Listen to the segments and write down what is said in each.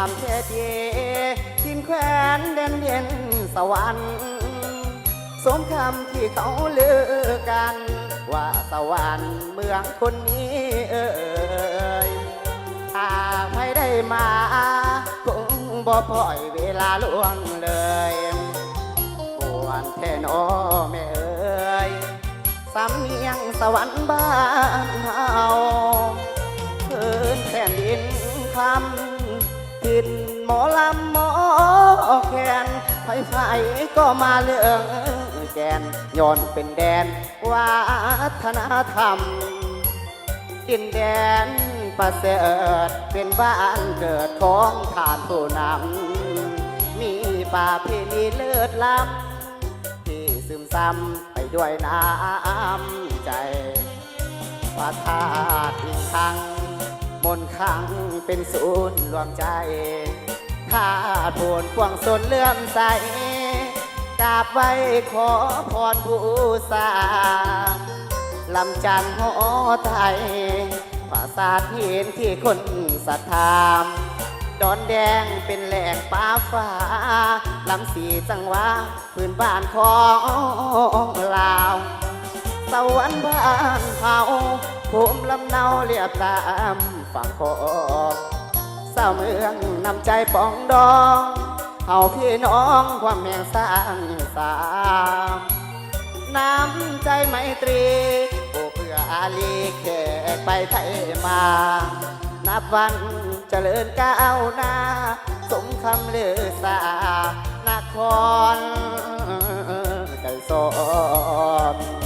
ามเทเททินแควนเด่นเด่นสวรรค์สมคำที่เขาลือกัน ว่าสวรรค์เมืองคนนี้เอ่ยถ้าไม่ได้มาคงบ่ปล่อยเวลาล่วงเลยปวนแท่นอแม่เอ่ยสำเนียงสวรรค์บ้านเฮาพื้นแผ่นดินคำินหมอลำหมอแคนไฟไฟก็มาเลืองแกนย้อนเป็นแดนวัฒนธรรม ดินแดนประเสริฐเป็นบ้านเกิดของทานผู้นำมีป่าเพณีเลิศล้ำที่ซึมซ้ำไปด้วยน้ำใจว่าธาตุอิงคังม นขังเป็นศูนย์รวมใจ ถ้าโทนกวางสนเลื่อมใสกราบไว้ขอพรบูชาลำจันหอไทยปราสาทหินที่คนศรัทธาดอนแดงเป็นแหล่งป่าฟ้าลำสีจังหวะพื้นบ้านของลาวสวรรค์บ้านเฮาภูมิลำเนาเรียบตาม ฝั่งโขงสาวเมืองนำใจปองดองเฮาพี่น้องความแมงสร้างสามน้ำใจไมตรีโอเพื่ออาลีแขกไปไทยมา นับวันเจริญก้าวหน้า สมคำเลือสานครไก่สอน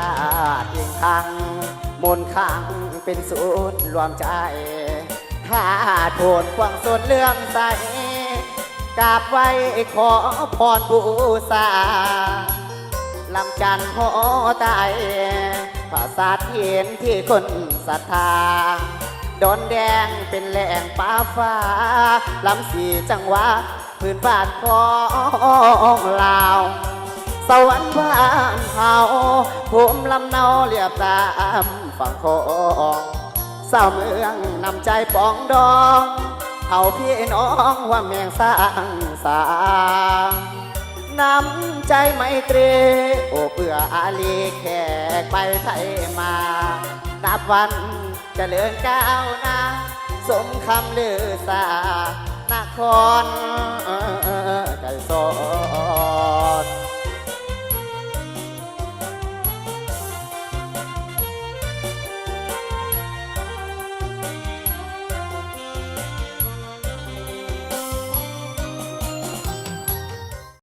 าตุอิงคังมนต์ขังเป็นศูนย์รวมใจ ถ้าโทนควางสนเลื่อมใสกราบไว้ขอพรบูชาลำจันทร์หอไตพระสาทเห็นที่คนศรัทธาดอนแดงเป็นแหล่งป่าฟ้าลำสีจังหวะพื้นบ้านของลา สวรรค์บ้านเฮาภูมิลำเนาเรียบตามฝั่งโขงสาวเมืองนำใจปองดองเฮาพี่น้องว่าแมงสร้างสางน้ำใจไมตรีโอเพื่ออาลีแขกไปไทยมา นับวันจเจริญก้าวหน้า สมคำลือสานครไก่สอ